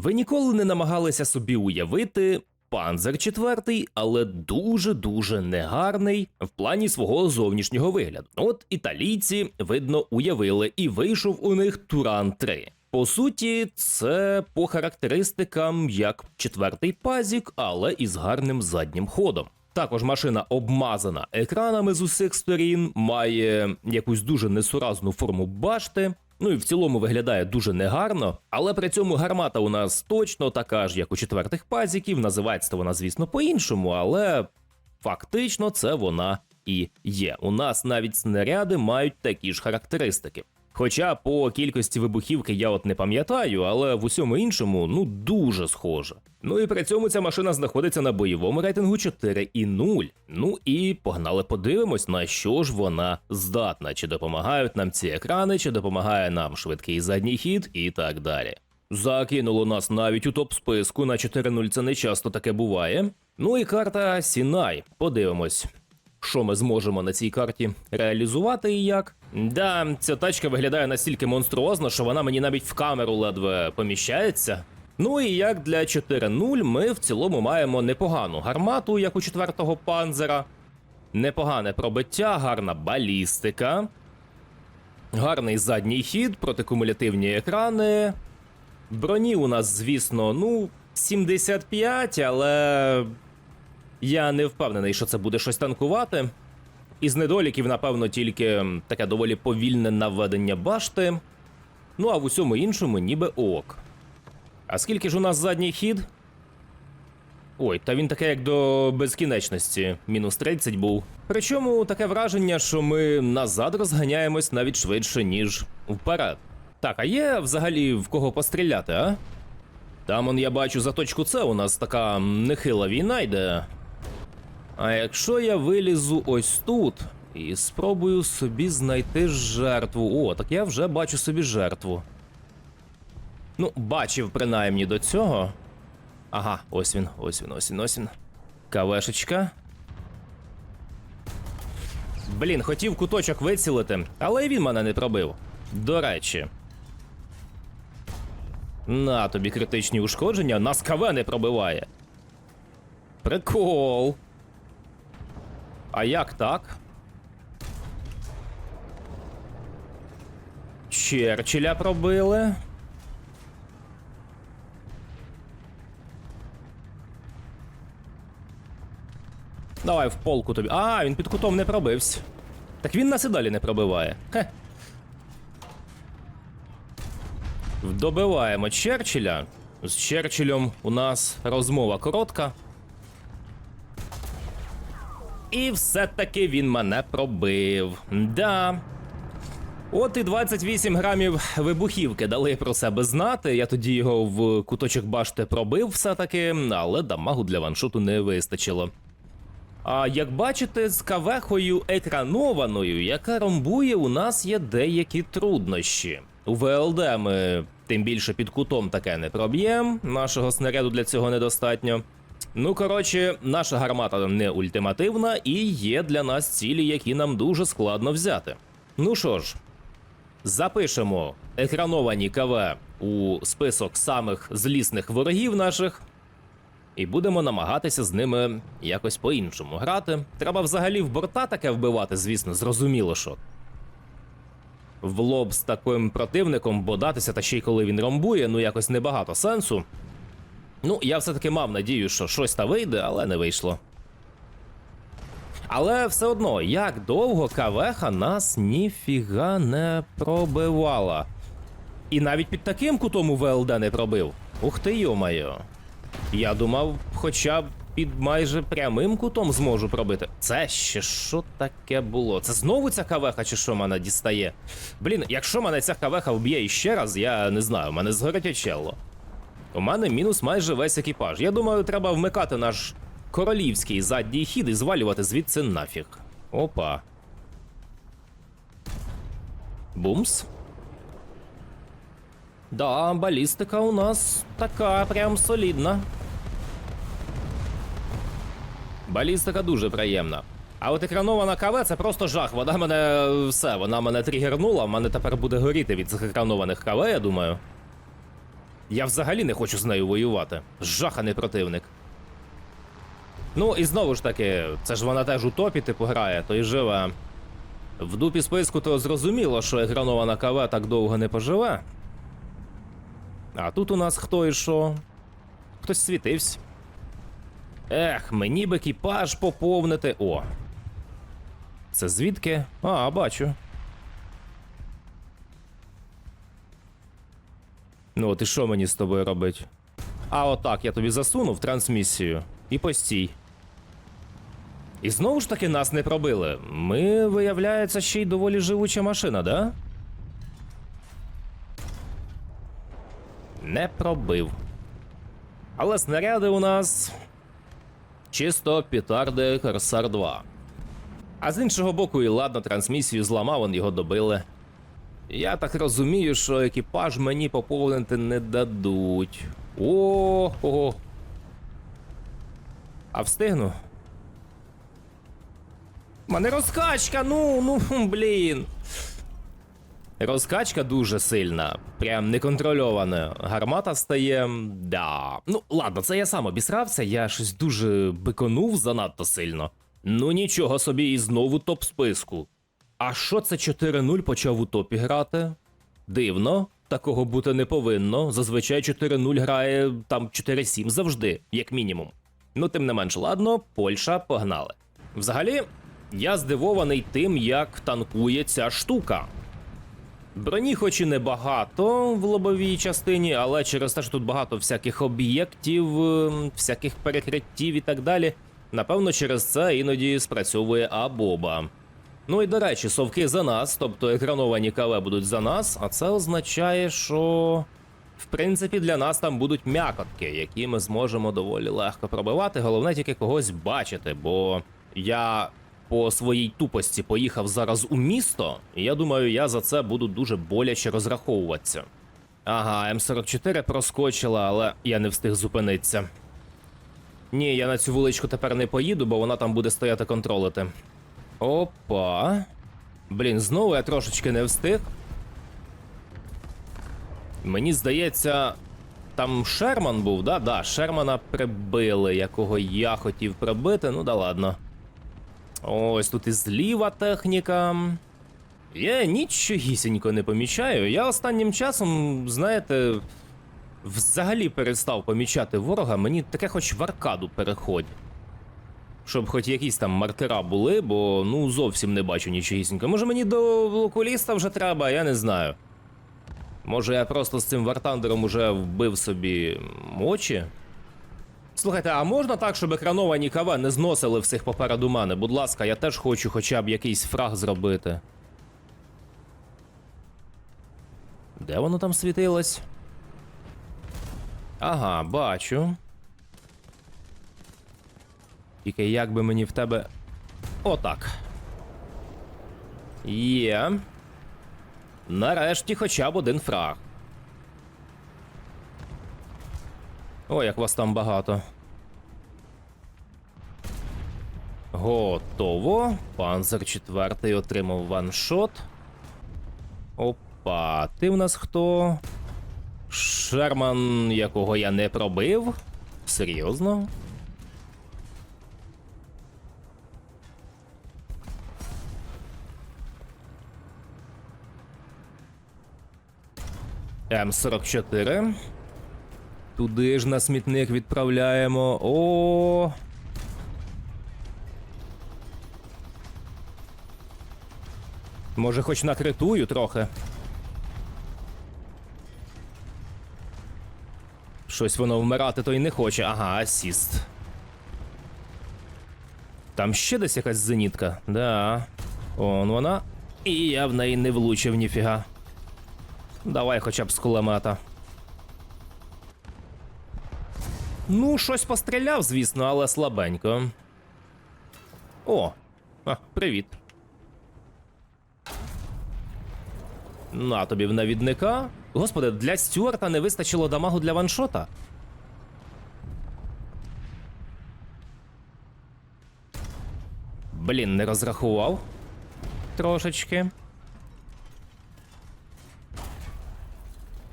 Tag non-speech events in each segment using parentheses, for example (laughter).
Ви ніколи не намагалися собі уявити панзер четвертий, але дуже-дуже негарний в плані свого зовнішнього вигляду. От італійці, видно, уявили, і вийшов у них Туран 3. По суті, це по характеристикам як четвертий пазік, але із гарним заднім ходом. Також машина обмазана екранами з усіх сторін, має якусь дуже несуразну форму башти. Ну і в цілому виглядає дуже негарно, але при цьому гармата у нас точно така ж, як у четвертих пазіків. Називається вона, звісно, по-іншому, але фактично це вона і є. У нас навіть снаряди мають такі ж характеристики. Хоча по кількості вибухівки я от не пам'ятаю, але в усьому іншому ну дуже схоже. Ну і при цьому ця машина знаходиться на бойовому рейтингу 4,0. Ну і погнали подивимось, на що ж вона здатна, чи допомагають нам ці екрани, чи допомагає нам швидкий задній хід і так далі. Закинуло нас навіть у топ списку на 4.0 це не часто таке буває. Ну і карта Сінай. Подивимось, що ми зможемо на цій карті реалізувати і як. Да, ця тачка виглядає настільки монструозно, що вона мені навіть в камеру ледве поміщається. Ну і як для 4.0 ми в цілому маємо непогану гармату, як у четвертого панзера, непогане пробиття, гарна балістика, гарний задній хід, протикумулятивні екрани. Броні у нас, звісно, ну, 75, але я не впевнений, що це буде щось танкувати. Із недоліків, напевно, тільки таке доволі повільне наведення башти. Ну а в усьому іншому ніби ок. А скільки ж у нас задній хід? Ой, та він таке як до безкінечності, мінус 30 був. Причому таке враження, що ми назад розганяємось навіть швидше, ніж вперед. Так, а є взагалі в кого постріляти, а? Там он я бачу за точку С у нас така нехила війна йде. А якщо я вилізу ось тут і спробую собі знайти жертву. О, так я вже бачу собі жертву. Ну, бачив принаймні до цього. Ага, ось він, ось він, ось він, ось він. Кавешечка. Блін, хотів куточок вицілити, але і він мене не пробив. До речі. На тобі критичні ушкодження, нас КВ не пробиває. Прикол. А як так? Черчилля пробили. Давай в полку тобі. А, він під кутом не пробився. Так він нас і далі не пробиває. Хе. Добиваємо Черчилля. З Черчиллем у нас розмова коротка. І все-таки він мене пробив. Да. От і 28 грамів вибухівки дали про себе знати. Я тоді його в куточок башти пробив все-таки, але дамагу для ваншоту не вистачило. А як бачите, з кавехою екранованою, яка ромбує, у нас є деякі труднощі. У ВЛД ми тим більше під кутом таке не проб'ємо, нашого снаряду для цього недостатньо. Ну, коротше, наша гармата не ультимативна і є для нас цілі, які нам дуже складно взяти. Ну що ж, запишемо екрановані КВ у список самих злісних ворогів наших. І будемо намагатися з ними якось по-іншому грати. Треба взагалі в борта таке вбивати, звісно, зрозуміло, що. В лоб з таким противником бодатися, та ще й коли він ромбує, ну якось небагато сенсу. Ну, я все-таки мав надію, що щось та вийде, але не вийшло. Але все одно, як довго кавеха нас ніфіга не пробивала. І навіть під таким кутом у ВЛД не пробив. Ух ти йомайо. Я думав, хоча б під майже прямим кутом зможу пробити. Це ще що таке було? Це знову ця кавеха, чи що мене дістає? Блін, якщо мене ця кавеха вб'є іще раз, я не знаю, мене згорить очело. У мене мінус майже весь екіпаж. Я думаю, треба вмикати наш королівський задній хід і звалювати звідси нафіг. Опа. Бумс. Да, балістика у нас така прям солідна. Балістика дуже приємна. А от екранована КВ це просто жах. Вона мене все, вона мене тригернула, в мене тепер буде горіти від цих екранованих КВ, я думаю. Я взагалі не хочу з нею воювати. Жаханий противник. Ну і знову ж таки, це ж вона теж у топі типу грає, то й живе. В дупі списку то зрозуміло, що гранована КВ так довго не поживе. А тут у нас хто і що? Хтось світився. Ех, мені б екіпаж поповнити. О. Це звідки? А, бачу. Ну, от і що мені з тобою робить? А отак я тобі засунув трансмісію і постій. І знову ж таки нас не пробили. Ми, виявляється, ще й доволі живуча машина, да? Не пробив. Але снаряди у нас. Чисто петарди Корсар 2. А з іншого боку, і ладно, трансмісію зламав, он його добили. Я так розумію, що екіпаж мені поповнити не дадуть. О, ого. А встигну? Мене розкачка, ну, ну, блін. Розкачка дуже сильна, прям неконтрольована. Гармата стає. Да. Ну, ладно, це я сам обісрався, я щось дуже биконув занадто сильно. Ну нічого собі, і знову топ списку. А що це 4-0 почав у топі грати? Дивно, такого бути не повинно. Зазвичай 4-0 грає там 4-7 завжди, як мінімум. Ну, тим не менш, ладно, Польща погнали. Взагалі, я здивований тим, як танкує ця штука. Броні, хоч і небагато в лобовій частині, але через те, що тут багато всяких об'єктів, ем, всяких перекриттів і так далі. Напевно, через це іноді спрацьовує Абоба. Ну і до речі, совки за нас, тобто екрановані КВ будуть за нас, а це означає, що в принципі для нас там будуть м'якотки, які ми зможемо доволі легко пробивати. Головне тільки когось бачити, бо я по своїй тупості поїхав зараз у місто, і я думаю, я за це буду дуже боляче розраховуватися. Ага, М44 проскочила, але я не встиг зупинитися. Ні, я на цю вуличку тепер не поїду, бо вона там буде стояти контролити. Опа. Блін, знову я трошечки не встиг. Мені здається, там Шерман був, да? Да, Шермана прибили, якого я хотів прибити, ну да ладно. Ось тут і зліва техніка. Я нічогісінько не помічаю. Я останнім часом, знаєте, взагалі перестав помічати ворога, мені таке хоч в аркаду переходь. Щоб хоч якісь там маркера були, бо ну зовсім не бачу нічогісінько. Може мені до окуліста вже треба, я не знаю. Може я просто з цим вартандером уже вбив собі очі? Слухайте, а можна так, щоб екрановані КВ не зносили всіх попереду мене? Будь ласка, я теж хочу хоча б якийсь фраг зробити. Де воно там світилось? Ага, бачу. Тільки як би мені в тебе. Отак. Є. Нарешті хоча б один фраг. О, як вас там багато. Готово. Панзер 4 отримав ваншот. Опа, ти в нас хто? Шерман, якого я не пробив? Серйозно? М44. Туди ж на смітник відправляємо. О. Може, хоч накритую трохи. Щось воно вмирати то й не хоче. Ага, асіст. Там ще десь якась зенітка. Да. Он вона. І я в неї не влучив ніфіга. Давай хоча б з кулемета. Ну, щось постріляв, звісно, але слабенько. О, а, привіт. На тобі в навідника. Господи, для Стюарта не вистачило дамагу для ваншота. Блін, не розрахував. Трошечки.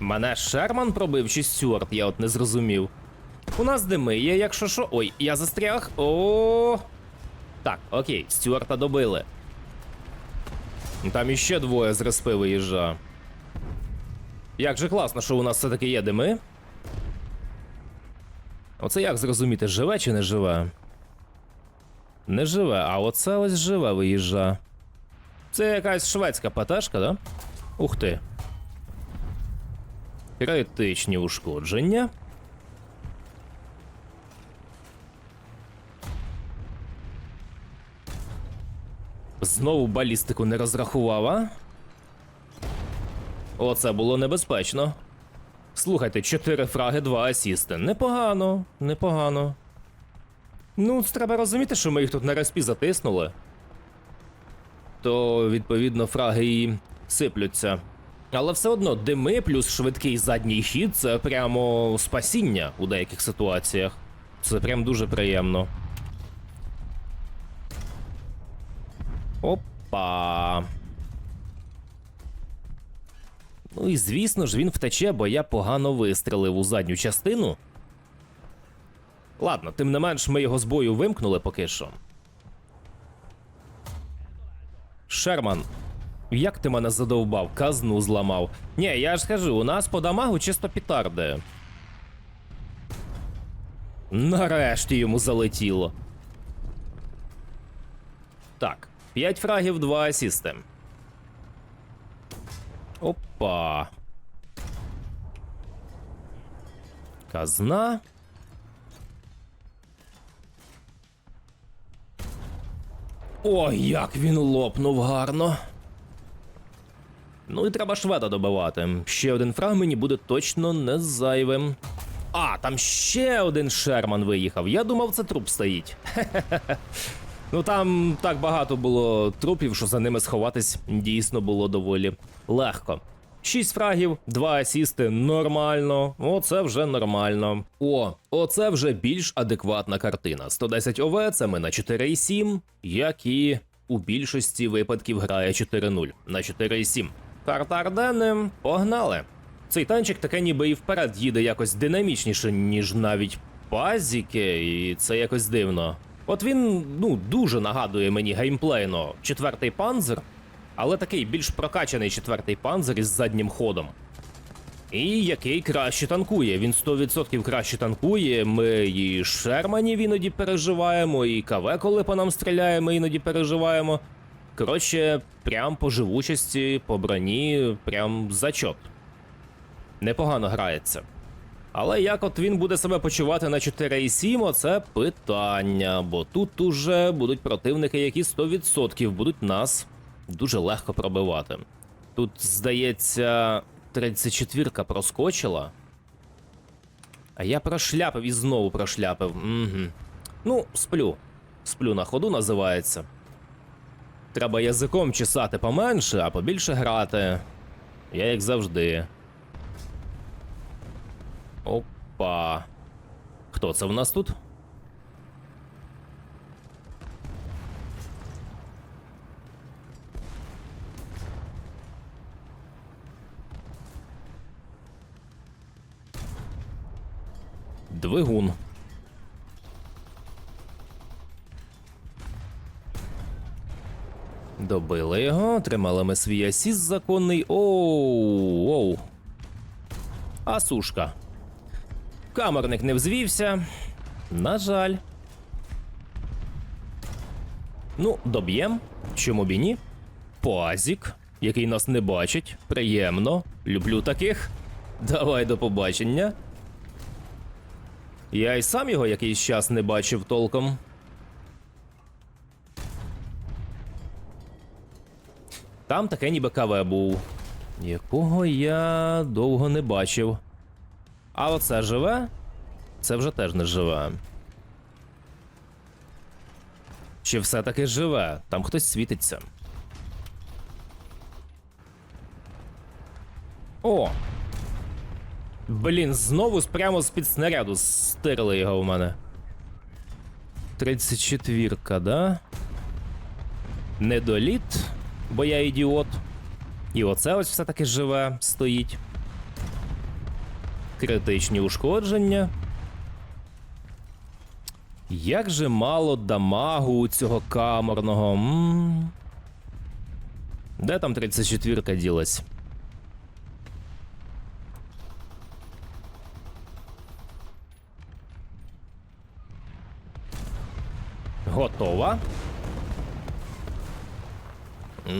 Мене Шерман пробив чи Стюарт, я от не зрозумів. У нас дими є, якщо що. Ой, я застряг. О. Так, окей, Стюарта добили. Там іще двоє з респи виїжджа. Як же класно, що у нас все-таки є дими. Оце як зрозуміти, живе чи не живе? Не живе, а оце ось живе виїжджа. Це якась шведська ПТшка, да? Ух ти. Критичні ушкодження. Знову балістику не розрахував, а? Оце було небезпечно. Слухайте, 4 фраги, 2 асісти. Непогано, непогано. Ну, треба розуміти, що ми їх тут на респі затиснули. То, відповідно, фраги і сиплються. Але все одно дими плюс швидкий задній хід це прямо спасіння у деяких ситуаціях. Це прям дуже приємно. Опа. Ну і звісно ж він втече, бо я погано вистрелив у задню частину. Ладно, тим не менш, ми його з бою вимкнули поки що. Шерман, як ти мене задовбав, казну зламав. Ні, я ж скажу, у нас по дамагу чисто пітарди. Нарешті йому залетіло. Так, 5 фрагів, 2 асісти. Опа. Казна. Ой, як він лопнув гарно. Ну і треба шведа добивати. Ще один фраг мені буде точно не зайвим. А, там ще один Шерман виїхав. Я думав, це труп стоїть. (laughs) Ну там так багато було трупів, що за ними сховатись дійсно було доволі легко. Шість фрагів, два асісти, нормально. Оце вже нормально. О, оце вже більш адекватна картина. 110 ОВ це ми на 4,7, як і у більшості випадків грає 4-0 на 4,7. Карта Ардени, погнали. Цей танчик таке ніби і вперед їде якось динамічніше, ніж навіть пазіки, і це якось дивно. От він ну дуже нагадує мені геймплейно четвертий панзер, але такий більш прокачаний четвертий панзер із заднім ходом. І який краще танкує. Він 100% краще танкує. Ми і Шерманів іноді переживаємо, і КВ, коли по нам стріляє, ми іноді переживаємо. Коротше, прям по живучості, по броні, прям зачот. Непогано грається. Але як от він буде себе почувати на 4,7, оце питання, бо тут уже будуть противники, які 100% будуть нас дуже легко пробивати. Тут, здається, 34-ка проскочила. А я прошляпив і знову прошляпив. Угу. Ну, сплю. Сплю на ходу називається. Треба язиком чесати поменше, а побільше грати. Я як завжди. Опа. Хто це в нас тут? Двигун. Добили його, отримали ми свій асіст законний. Оу, оу. А сушка. Камерник не взвівся. На жаль. Ну, доб'єм. Чому б і ні? Пазік, який нас не бачить. Приємно. Люблю таких. Давай до побачення. Я й сам його якийсь час не бачив толком. Там таке ніби КВ був, якого я довго не бачив. А оце живе? Це вже теж не живе. Чи все-таки живе? Там хтось світиться. О! Блін, знову прямо з-під снаряду стирили його в мене. 34-ка, да? Недоліт, бо я ідіот. І оце ось все-таки живе, стоїть. Критичні ушкодження. Як же мало дамагу у цього камерного. м Де там 34-ка ділась?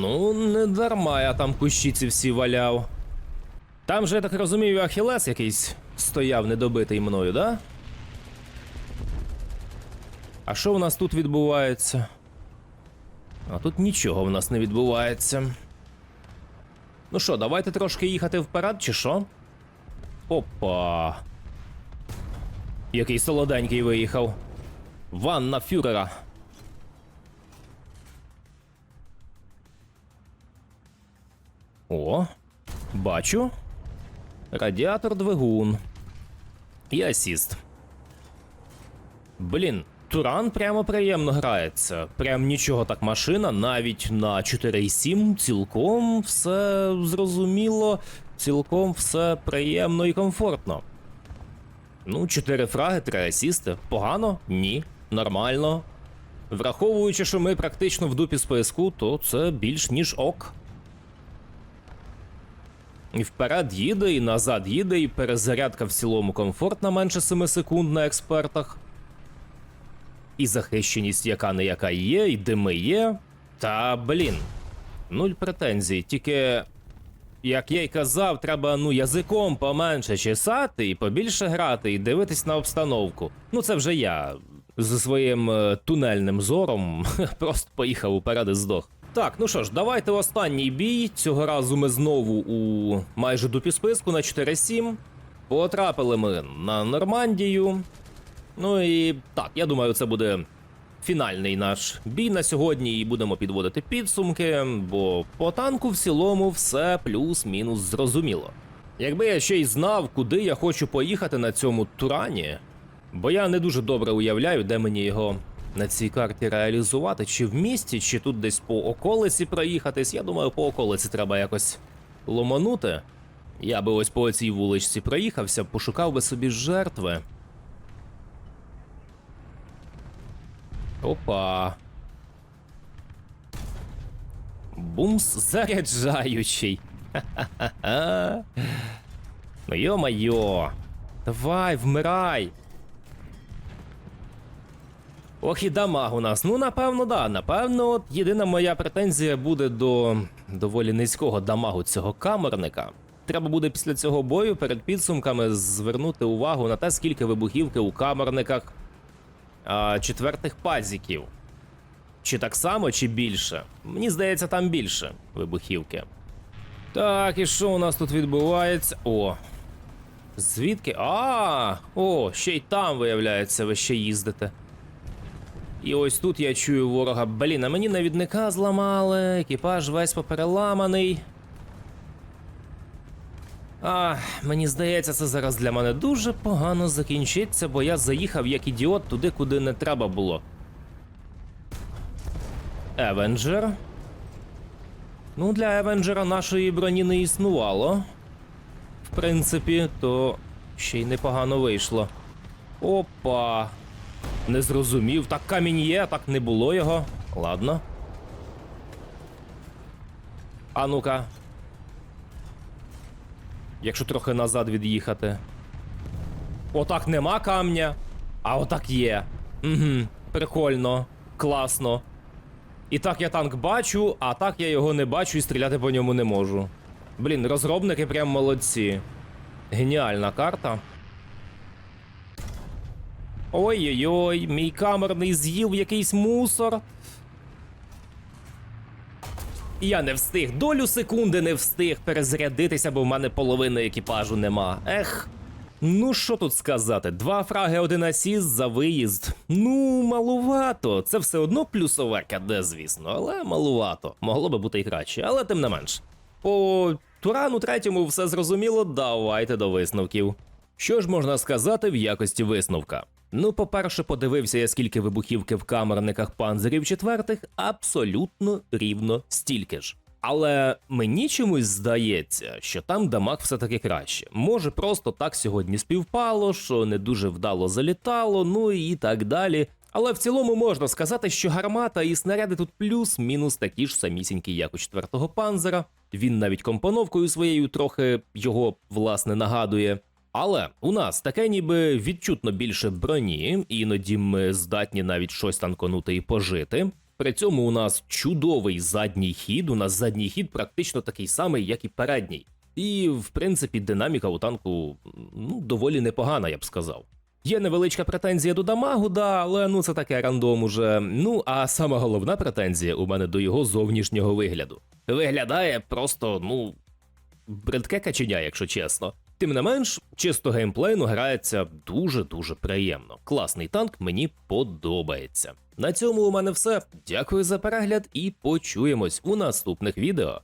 Ну, не дарма я там кущиці всі валяв. Там же, я так розумію, Ахілес якийсь стояв недобитий мною, да? А що в нас тут відбувається? А тут нічого в нас не відбувається. Ну що, давайте трошки їхати вперед, чи що? Опа. Який солоденький виїхав. Ванна фюрера. О, бачу. Радіатор двигун. І асіст. Блін, Туран прямо приємно грається. Прям нічого так машина, навіть на 4.7 цілком все зрозуміло, цілком все приємно і комфортно. Ну, 4 фраги, 3 асісти. Погано? Ні. Нормально. Враховуючи, що ми практично в дупі списку, то це більш ніж ок. І вперед їде, і назад їде, і перезарядка в цілому комфортна менше 7 секунд на експертах. І захищеність яка не яка є, і дими є. Та блін. Нуль претензій. Тільки, як я й казав, треба ну язиком поменше чесати і побільше грати, і дивитись на обстановку. Ну це вже я зі своїм е, тунельним зором (laughs) просто поїхав уперед і здох. Так, ну що ж, давайте останній бій. Цього разу ми знову у майже дупі списку на 4-7. Потрапили ми на Нормандію. Ну і так, я думаю, це буде фінальний наш бій на сьогодні, і будемо підводити підсумки, бо по танку в цілому все плюс-мінус зрозуміло. Якби я ще й знав, куди я хочу поїхати на цьому турані, бо я не дуже добре уявляю, де мені його на цій карті реалізувати, чи в місті, чи тут десь по околиці проїхатись. Я думаю, по околиці треба якось ломанути. Я би ось по цій вуличці проїхався, пошукав би собі жертви. Опа. Бумс заряджаючий. Ха-ха-ха. Ну йо-майо. Давай, вмирай. Ох, і дамаг у нас. Ну, напевно, да. Напевно, от єдина моя претензія буде до доволі низького дамагу цього камерника. Треба буде після цього бою перед підсумками звернути увагу на те, скільки вибухівки у камерниках а, четвертих пазіків. Чи так само, чи більше? Мені здається, там більше вибухівки. Так, і що у нас тут відбувається? О. Звідки? А, о, ще й там, виявляється, ви ще їздите. І ось тут я чую ворога. Блін, а мені навідника зламали, екіпаж весь попереламаний. А, мені здається, це зараз для мене дуже погано закінчиться, бо я заїхав як ідіот туди, куди не треба було. Евенджер. Ну, для Евенджера нашої броні не існувало. В принципі, то ще й непогано вийшло. Опа. Не зрозумів. Так камінь є, так не було його. Ладно. А ну-ка. Якщо трохи назад від'їхати. Отак нема камня, а отак є. Угу, Прикольно, класно. І так я танк бачу, а так я його не бачу і стріляти по ньому не можу. Блін, розробники прям молодці. Геніальна карта. Ой-ой-ой, мій камерний з'їв якийсь мусор. Я не встиг, долю секунди не встиг перезарядитися, бо в мене половини екіпажу нема. Ех. Ну що тут сказати? Два фраги, один асіст за виїзд. Ну, малувато. Це все одно плюсове КД, звісно, але малувато. Могло би бути і краще, але тим не менш. По турану третьому все зрозуміло, давайте до висновків. Що ж можна сказати в якості висновка? Ну, по-перше, подивився я, скільки вибухівки в камерниках панзерів четвертих, абсолютно рівно стільки ж. Але мені чомусь здається, що там дамаг все-таки краще. Може, просто так сьогодні співпало, що не дуже вдало залітало, ну і так далі. Але в цілому можна сказати, що гармата і снаряди тут плюс-мінус такі ж самісінькі, як у четвертого панзера. Він навіть компоновкою своєю трохи його власне нагадує. Але у нас таке ніби відчутно більше броні, іноді ми здатні навіть щось танконути і пожити. При цьому у нас чудовий задній хід. У нас задній хід практично такий самий, як і передній. І, в принципі, динаміка у танку ну, доволі непогана, я б сказав. Є невеличка претензія до дамагу, да, але ну це таке рандом уже. Ну а сама головна претензія у мене до його зовнішнього вигляду. Виглядає просто, ну, бридке каченя, якщо чесно. Тим не менш, чисто геймплейно грається дуже-дуже приємно. Класний танк мені подобається. На цьому у мене все. Дякую за перегляд і почуємось у наступних відео.